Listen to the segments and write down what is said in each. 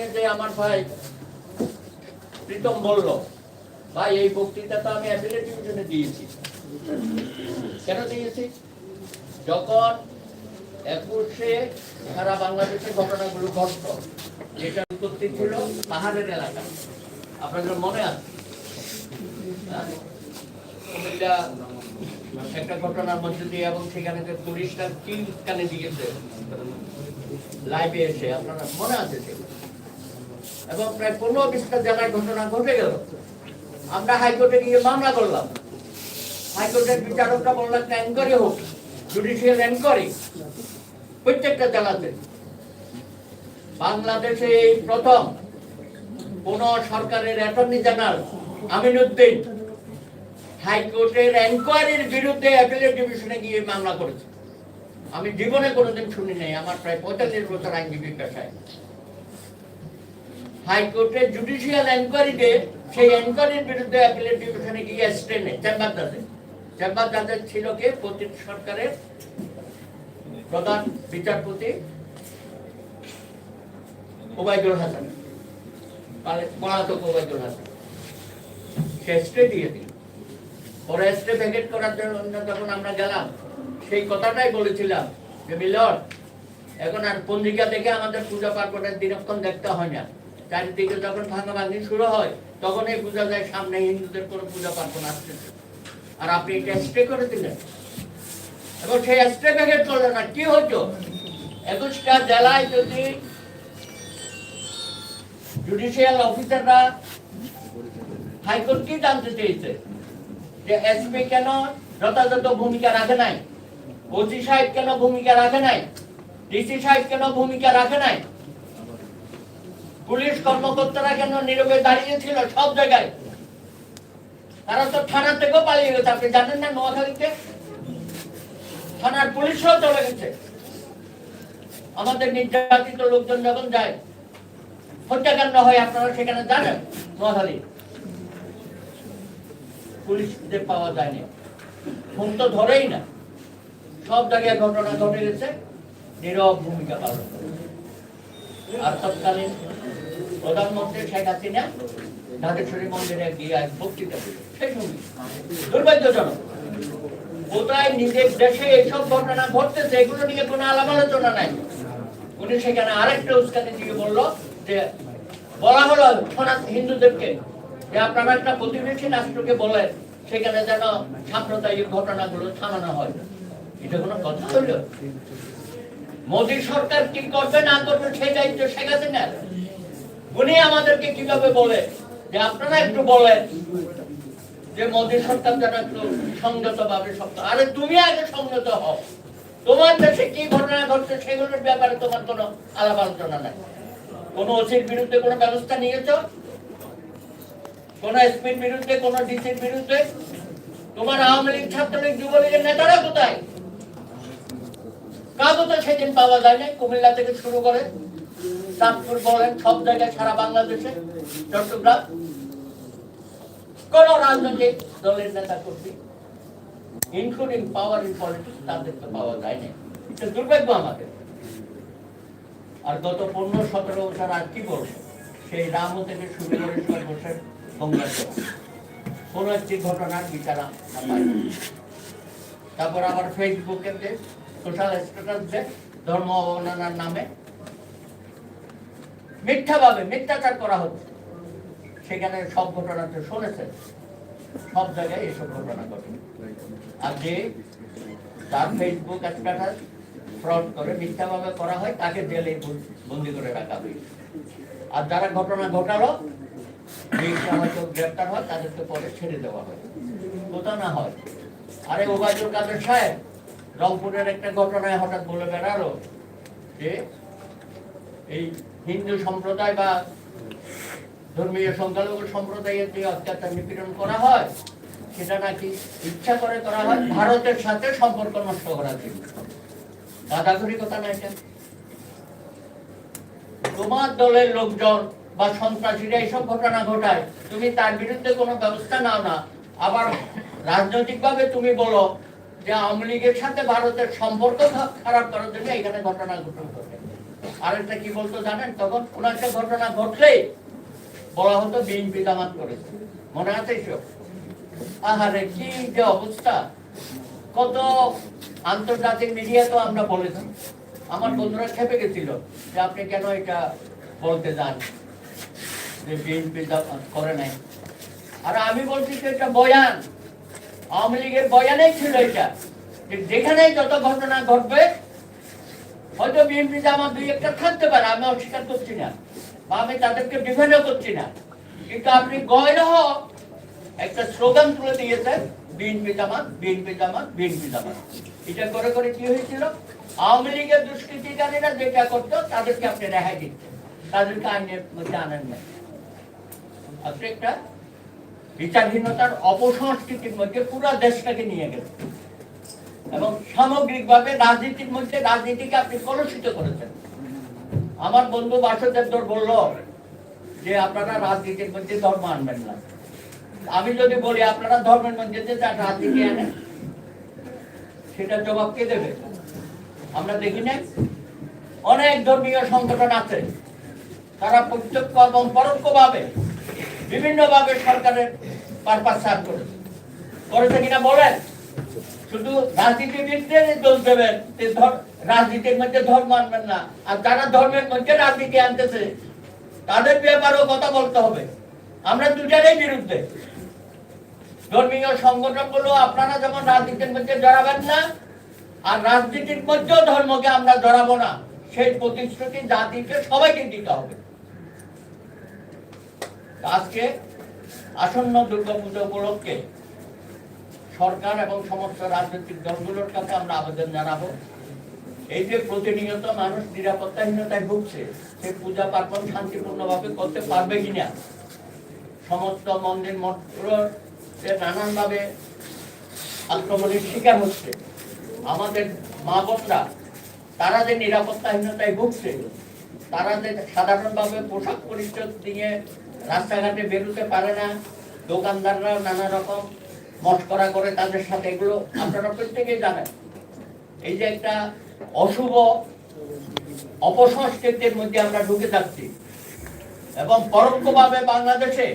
নিয়ে যে আমার ভাই প্রীতম বলল, ভাই, এই বক্তৃতা তো আমি অ্যাপিলেট ডিভিশনে দিয়েছি। কেন দিয়েছি? যখন একুশে সারা বাংলাদেশের ঘটনাগুলো ঘটত, যেটা উৎপত্তি ছিল পাহাড়ের এলাকা। আপনাদের মনে আছে? হ্যাঁ? একটা ঘটনার মধ্যে দিয়ে এবং সেখানে যে পুলিশরা কি কানে দিয়েছে। লাইভে এসে, আপনারা মনে আছে সেগুলো? এবং প্রায় পনেরো বিশটা জেলায় ঘটনা ঘটে গেল। আমরা হাইকোর্টে গিয়ে মামলা করলাম। হাইকোর্টের বিচারকরা বলল একটা এনকোয়ারি হোক জুডিশিয়াল এনকোয়ারি প্রত্যেকটা জেলাতে। বাংলাদেশে এই প্রথম কোন সরকারের অ্যাটর্নি জেনারেল আমিনুদ্দিন হাইকোর্টের এনকোয়ারির বিরুদ্ধে অ্যাপিলেট ডিভিশনে গিয়ে মামলা করেছে। আমি জীবনে কোনোদিন শুনি নাই আমার প্রায় পঁয়তাল্লিশ বছর আইনজীবী পেশায়। হাইকোর্টের জুডিশিয়াল এনকোয়ারিতে সেই এনকোয়ারির বিরুদ্ধে অ্যাপিলেট ডিভিশনে গিয়ে স্টেনে চেম্বার জাজে চেম্বার জাজের ছিল কে? পতিত সরকারের প্রধান বিচারপতি ওবায়দুল হাসান। পালে- পলাতক ওবায়দুল হাসান। সে স্টে দিয়ে দিল। স্টে ভেকেট করার জন্য যখন আমরা গেলাম, সেই কথাটাই বলেছিলাম যে মিলর এখন আর পঞ্জিকা দেখে আমাদের পূজা পার্বণের দিনক্ষণ দেখতে হয় না। চারিদিকে যখন ভাঙাভাঙি শুরু হয়, তখনই বোঝা যায় সামনে হিন্দুদের কোনো পূজা পার্বণ আসতেছে। আর আপনি এটা করে দিলেন। এবং সেই করল না কি হতো একুশটা জেলায় যদি জুডিশিয়াল অফিসাররা হাইকোর্ট কি জানতে চেয়েছে? যে এসপি কেন যথাযথ ভূমিকা রাখে নাই? ওসি সাহেব কেন ভূমিকা রাখে নাই? ডিসি সাহেব কেন ভূমিকা রাখে নাই? পুলিশ কর্মকর্তারা কেন নীরবে দাঁড়িয়ে ছিল সব জায়গায়? তারা তো থানা থেকেও পালিয়ে গেছে, আপনি জানেন না নোয়াখালীতে? থানার পুলিশও চলে গেছে। আমাদের নির্যাতিত লোকজন যখন যায়, হত্যাকাণ্ড হয়, আপনারা সেখানে জানেন নোয়াখালী। পুলিশদের পাওয়া যায়নি। ফোন তো ধরেই না। সব জায়গায় ঘটনা ঘটে গেছে। নীরব ভূমিকা পালন। আর তৎকালীন প্রধানমন্ত্রী শেখ হাসিনা ঢাকেশ্বরী মন্দিরে গিয়ে এক বক্তৃতা দিল দুর্ভাগ্যজনক কোথায় নিজের দেশে এইসব ঘটনা ঘটতেছে, এগুলো নিয়ে কোনো আলাপ আলোচনা নাই। উনি সেখানে আরেকটা উস্কানি দিয়ে বলল যে, বলা হলো হিন্দুদেরকে যে আপনারা একটা প্রতিবেশী রাষ্ট্রকে বলেন, সেখানে যেন সাম্প্রদায়িক ঘটনাগুলো থামানো হয়। এটা কোনো কথা হইল মোদী সরকার কি করবে, না করবে, সেই দায়িত্ব শেখ হাসিনা উনি আমাদেরকে কীভাবে বলে? যে আপনারা একটু বলেন। যে মোদী সরকার যেন একটু সংযত ভাবে সব আরে তুমি আগে সংযত হও। তোমার দেশে কি ঘটনা ঘটছে সেগুলোর ব্যাপারে তোমার কোনো আলাপ আলোচনা নাই। কোন ওসির বিরুদ্ধে কোনো ব্যবস্থা নিয়েছো? কোন এসপির বিরুদ্ধে, কোন ডিসির বিরুদ্ধে? তোমার আওয়ামী লীগ, ছাত্রলীগ, যুবলীগের নেতারা কোথায়? কাগজ সেদিন পাওয়া যায় না কুমিল্লা থেকে শুরু করে চাঁদপুর বলেন সব জায়গায় সারা বাংলাদেশে, চট্টগ্রাম, কোন রাজনৈতিক দলের নেতা কর্মী ইনক্লুডিং পাওয়ার ইন পলিটিক্স তাদেরকে পাওয়া এটা দুর্ভাগ্য আমাদের। আর গত পনেরো, সতেরো বছর আর কি বলব, সেই রাম থেকে শুরু করে সর্বশেষ কোন একটি ঘটনার বিচার তারপর আবার ফেসবুকে সোশ্যাল স্ট্যাটাস যে ধর্ম অবমাননার নামে মিথ্যাভাবে মিথ্যাচার করা হচ্ছে। সেখানে সব ঘটনা তো শুনেছেন। সব জায়গায় এসব ঘটনা ঘটে। আর যে তার ফেসবুক স্ট্যাটাস ফ্রড করে মিথ্যাভাবে করা হয়, তাকে জেলে বন্দি করে রাখা হয়েছে আর যারা ঘটনা ঘটালো কেউ গ্রেপ্তার হয় তাদেরকে পরে ছেড়ে দেওয়া হয়। কোথা না হয়। আরে ওবায়দুল কাদের সাহেব, রংপুরের একটা ঘটনায় হঠাৎ বলে বেড়ালো যে, এই হিন্দু সম্প্রদায় বা ধর্মীয় সংখ্যালঘু সম্প্রদায়ের যে অত্যাচার নিপীড়ন করা হয়, সেটা নাকি ইচ্ছা করে করা হয়, ভারতের সাথে সম্পর্ক নষ্ট করার জন্য। দাদাঘুরি কথা না এটা? তোমার দলের লোকজন বা সন্ত্রাসীরা এইসব ঘটনা ঘটায়, তুমি তার বিরুদ্ধে কোনো ব্যবস্থা নাও না। আবার রাজনৈতিকভাবে তুমি বলো যে আওয়ামী লীগের সাথে ভারতের সম্পর্ক খারাপ করার জন্য এখানে ঘটনা ঘটনা ঘটে। আরেকটা কি বলতো জানেন? তখন কোন একটা ঘটনা ঘটলেই বলা হতো বিএনপি জামাত করেছে। মনে আছে আহারে, কি যে অবস্থা! কত আন্তর্জাতিক মিডিয়া তো আমরা বলেছি। আমার বন্ধুরা খেপে গেছিল যে আপনি কেন এটা বলতে যান? যে বিএনপি করে নাই। আর আমি বলছি যে এটা বয়ান। আওয়ামী লীগের বয়ানেই ছিল এটা। যেখানে যত ঘটনা ঘটবে হয়তো বিএনপি জামাত দুই একটা থাকতে পারে আমি অস্বীকার করছি না। বা আমি তাদেরকে ডিফেন্ডও করছি না। কিন্তু আপনি গয়রহ একটা স্লোগান তুলে দিয়েছেন, BNP Jamaat BNP Jamaat BNP Jamaat. এটা করে করে কি হয়েছিল? আওয়ামী লীগের দুষ্কৃতিকারীরা যেটা করতো, তাদেরকে আপনি রেহাই দিচ্ছেন তাদেরকে আইনের মধ্যে আনেন না। আপনি একটা বিচারহীনতার অপসংস্কৃতির মধ্যে পুরো দেশটাকে নিয়ে গেছেন এবং সামগ্রিকভাবে রাজনীতির মধ্যে রাজনীতিকে আপনি কলুষিত করেছেন। আমার বন্ধু বাসুদেব দর বলল যে, আপনারা রাজনীতির মধ্যে ধর্ম আনবেন না। আমি যদি বলি, আপনারা ধর্মের মধ্যে যে রাজনীতি আনেন সেটার জবাব কে দেবে? আমরা দেখি না অনেক ধর্মীয় সংগঠন আছে, তারা প্রত্যক্ষ এবং পরোক্ষভাবে বিভিন্নভাবে সরকারের পারপাস সার্ভ করেছে। করেছে কিনা বলেন? শুধু রাজনীতিবিদদের দোষ দেবেন। রাজনীতির মধ্যে ধর্ম আনবেন না। আর যারা ধর্মের মধ্যে রাজনীতি আনতেছে, তাদের ব্যাপারেও কথা বলতে হবে। আমরা দুটারই বিরুদ্ধে। ধর্মীয় সংগঠনগুলো আপনারা যেমন রাজনীতির মধ্যে জড়াবেন না, আর রাজনীতির মধ্যেও ধর্মকে আমরা জড়াবো না, সেই প্রতিশ্রুতি জাতিকে সবাইকে দিতে হবে। আজকে আসন্ন দুর্গাপূজা উপলক্ষে সরকার এবং সমস্ত রাজনৈতিক দলগুলোর কাছে আমরা আবেদন জানাব। এই যে প্রতিনিয়ত মানুষ নিরাপত্তাহীনতায় ভুগছে, সে পূজা পার্বণ শান্তিপূর্ণভাবে করতে পারবে কিনা? সমস্ত মন্দির মঠগুলোতে নানানভাবে আক্রমণের শিকার হচ্ছে, আমাদের মা বোনরা, তারা যে নিরাপত্তাহীনতায় ভুগছে, তারা যে সাধারণভাবে পোশাক পরিচ্ছদ দিয়ে রাস্তাঘাটে বেরোতে পারে না, দোকানদাররা নানা রকম মস্করা করে তাদের সাথে এগুলো আপনারা প্রত্যেকেই জানেন। এই যে একটা অশুভ অপসংস্কৃতির মধ্যে আমরা ঢুকে থাকছি এবং পরোক্ষভাবে বাংলাদেশে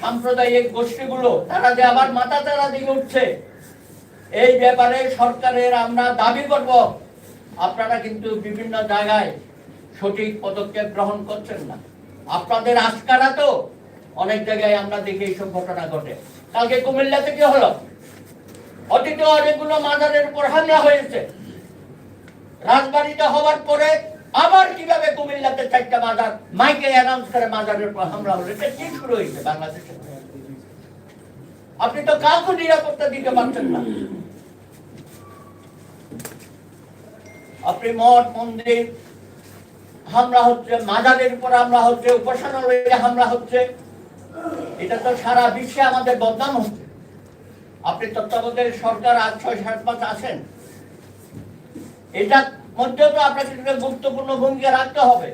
সাম্প্রদায়িক গোষ্ঠীগুলো, তারা যে আবার মাথা তারা দিয়ে উঠছে, এই ব্যাপারে সরকারের আমরা দাবি করব। আপনারা কিন্তু বিভিন্ন জায়গায় সঠিক পদক্ষেপ গ্রহণ করছেন না। আপনাদের আস্কারা তো অনেক জায়গায় আমরা দেখি এইসব ঘটনা ঘটে। কালকে কুমিল্লাতে কি হলো। অতীতে অনেকগুলো মাজারের উপর হামলা হয়েছে। রাজবাড়িতে হওয়ার পরে আবার কীভাবে কুমিল্লাতে চারটা মাজার, মাইকে অ্যানাউন্স করে মাজারের উপর হামলা হলো, এটা কি শুরু হয়েছে বাংলাদেশে? আপনি তো কাউকে নিরাপত্তা দিতে পারছেন না। আপনি মঠ, মন্দির, হামলা হচ্ছে, মাজারের উপর হামলা হচ্ছে, উপাসনালয়ে হামলা হচ্ছে। এটা তো সারা বিশ্বে আমাদের বদনাম হচ্ছে। আপনি তত্ত্বাবধায়ক সরকার আজ ছয় সাত মাস আছেন। এটার মধ্যেও তো আপনাকে গুরুত্বপূর্ণ ভূমিকা রাখতে হবে।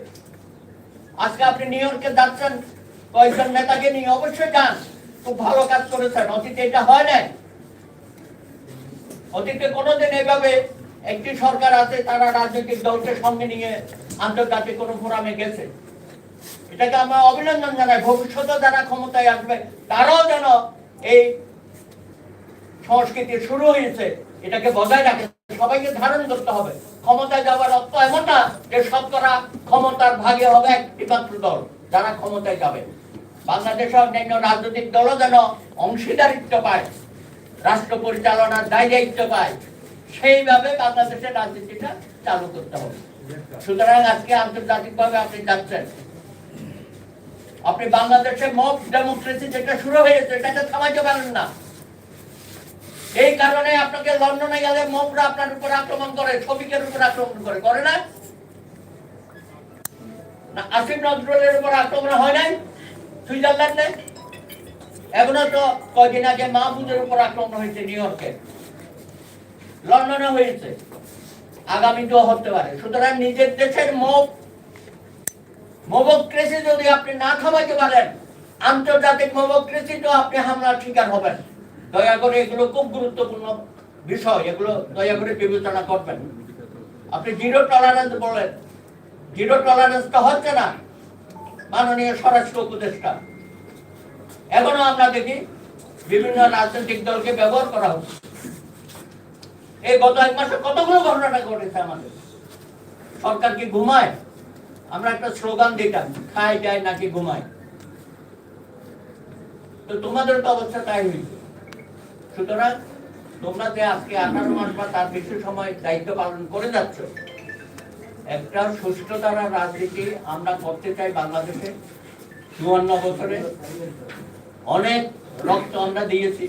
আজকে আপনি নিউ ইয়র্কে যাচ্ছেন, কয়েকজন নেতাকে নিয়ে অবশ্যই যান। খুব ভালো কাজ করেছেন। অতীতে এটা হয় নাই। অতীতে কোনোদিন এভাবে একটি সরকার আছে, তারা রাজনৈতিক দলকে সঙ্গে নিয়ে আন্তর্জাতিক কোনো ফোরামে গেছে। এটাকে আমরা অভিনন্দন জানাই। ভবিষ্যতে যারা ক্ষমতায় আসবে, তারাও যেন এই সংস্কৃতি শুরু হয়েছে, এটাকে বজায় রাখে। সবাইকে ধারণ করতে হবে। ক্ষমতায় যাওয়ার অর্থ এমন না যে শতকরা ক্ষমতার ভাগে হবে একটি মাত্র দল, যারা ক্ষমতায় যাবে। বাংলাদেশের অন্যান্য রাজনৈতিক দলও যেন অংশীদারিত্ব পায়, রাষ্ট্র পরিচালনার দায় দায়িত্ব পায়, সেইভাবে বাংলাদেশের রাজনীতিটা চালু করতে হবে। সুতরাং আজকে আন্তর্জাতিকভাবে আপনি যাচ্ছেন। আপনি বাংলাদেশে মব ডেমোক্রেসি যেটা শুরু হয়েছে এটাকে থামাইতে পারেন না। এই কারণে আপনাকে লন্ডনে গেলে মবরা আপনার উপর আক্রমণ করে, শ্রমিকের উপর আক্রমণ করে। করে না? আসিফ নজরুলের উপর আক্রমণ হয় নাই সুইজারল্যান্ডে? এখনও তো কয়দিন আগে মাহমুদের উপর আক্রমণ হয়েছে নিউ ইয়র্কে। লন্ডনে হয়েছে। আগামীতেও হতে পারে। সুতরাং নিজের দেশের মব মোবক্রেসি যদি আপনি না থামাইতে পারেন, আন্তর্জাতিক মোবক্রেসি তো আপনি হামলার শিকার হবেন। দয়া করে এগুলো খুব গুরুত্বপূর্ণ বিষয়, এগুলো দয়া করে বিবেচনা করবেন। আপনি জিরো টলারেন্স বলেন জিরো টলারেন্সটা হচ্ছে না মাননীয় স্বরাষ্ট্র উপদেষ্টা। এখনও আমরা দেখি বিভিন্ন রাজনৈতিক দলকে ব্যবহার করা হচ্ছে। এই গত এক মাসে কতগুলো ঘটনা ঘটেছে আমাদের? সরকার কি ঘুমায়? আমরা একটা স্লোগান দিতাম খায় যায় নাকি ঘুমায় তো তোমাদের তো অবস্থা তাই হয়েছে। সুতরাং তোমরা যে আজকে আঠারো মাস বা তার বেশি সময় দায়িত্ব পালন করে যাচ্ছ, একটা দ্বারা রাজনীতি আমরা করতে চাই বাংলাদেশে, চুয়ান্ন বছরে। অনেক রক্ত আমরা দিয়েছি,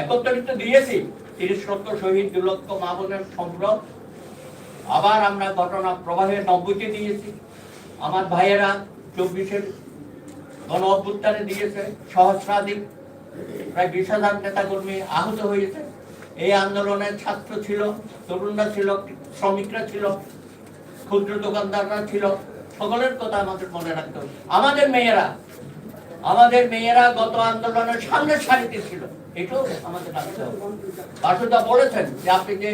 একত্রিত দিয়েছি, তিরিশ লক্ষ শহীদ, দু লক্ষ মা বোনের সম্ভ্রম আবার আমরা ঘটনা প্রবাহে নব্বইতে দিয়েছি। আমার ভাইয়েরা চব্বিশের গণ অভ্যুত্থানে দিয়েছে, সহস্রাধিক, প্রায় বিশ হাজার নেতা কর্মী আহত হয়েছে। এই আন্দোলনের ছাত্র ছিল, তরুণরা ছিল, শ্রমিকরা ছিল, ক্ষুদ্র দোকানদাররা ছিল, সকলের কথা আমাদের মনে রাখতে হবে। আমাদের মেয়েরা আমাদের মেয়েরা গত আন্দোলনের সামনের সারিতে ছিল। এটাও আমাদের রাখতে হবে। বলেছেন যে আপনি যে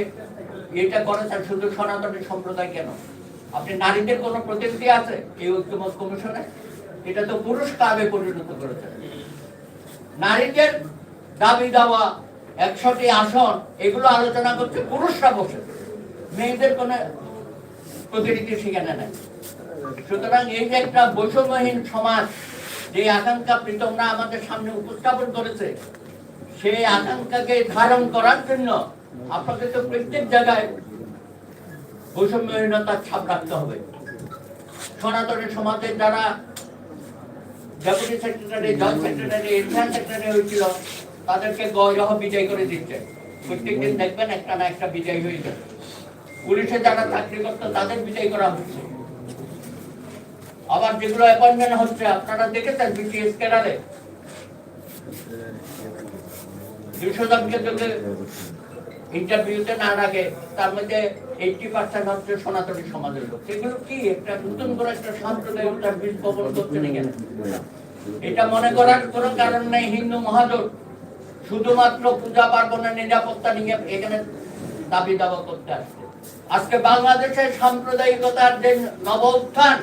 এটা করেছেন শুধু সনাতনী সম্প্রদায় কেন? আপনি নারীদের কোনো প্রতিনিধি আছে? এই ঐক্যমত কমিশনে? এটা তো পুরুষ কাবে পরিণত করেছেন। নারীদের দাবি দাওয়া, একশোটি আসন, এগুলো আলোচনা করছে পুরুষরা বসে। মেয়েদের কোনো প্রতিনিধি সেখানে নাই। সুতরাং এই যে একটা বৈষম্যহীন সমাজ, যে আকাঙ্ক্ষা প্রীতমরা আমাদের সামনে উপস্থাপন করেছে, সেই আকাঙ্ক্ষাকে ধারণ করার জন্য আপনাকে তো প্রত্যেক জায়গায় বৈষম্যহীনতার ছাপ রাখতে হবে। সনাতনী সমাজের যারা ডেপুটি সেক্রেটারি জয়েন্ট সেক্রেটারি ইনফ্যান্ট সেক্রেটারি হয়েছিল, তাদেরকে গয়রহ বিজয় করে দিচ্ছে। প্রত্যেকদিন দেখবেন একটা না একটা বিজয় হয়ে যাবে পুলিশে যারা চাকরি করতো, তাদের বিজয় করা হচ্ছে। আবার যেগুলো অ্যাপয়েন্টমেন্ট হচ্ছে, আপনারা দেখেছেন বিসিএস কেরালে দুশো জনকে যদি ইন্টারভিউতে না রাখে, তার মধ্যে এইটি পার্সেন্ট হচ্ছে সনাতনী সমাজের লোক। সেগুলো কি? একটা নতুন করে একটা সাম্প্রদায়িকতার বীজ বপন করছে না কেন এটা মনে করার কোনো কারণ নেই, হিন্দু মহাজোট। শুধুমাত্র পূজা পার্বণের নিরাপত্তা নিয়ে এখানে দাবি দাবা করতে আসছে। আজকে বাংলাদেশের সাম্প্রদায়িকতার যে নব উত্থান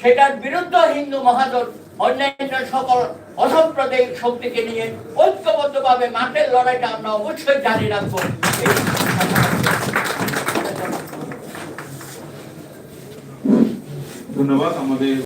সেটার বিরুদ্ধে হিন্দু মহাজোট অন্যান্য সকল অসাম্প্রদায়িক শক্তিকে নিয়ে ঐক্যবদ্ধ ভাবে মাঠের লড়াইটা আমরা অবশ্যই জারি রাখব। ধন্যবাদ আমাদের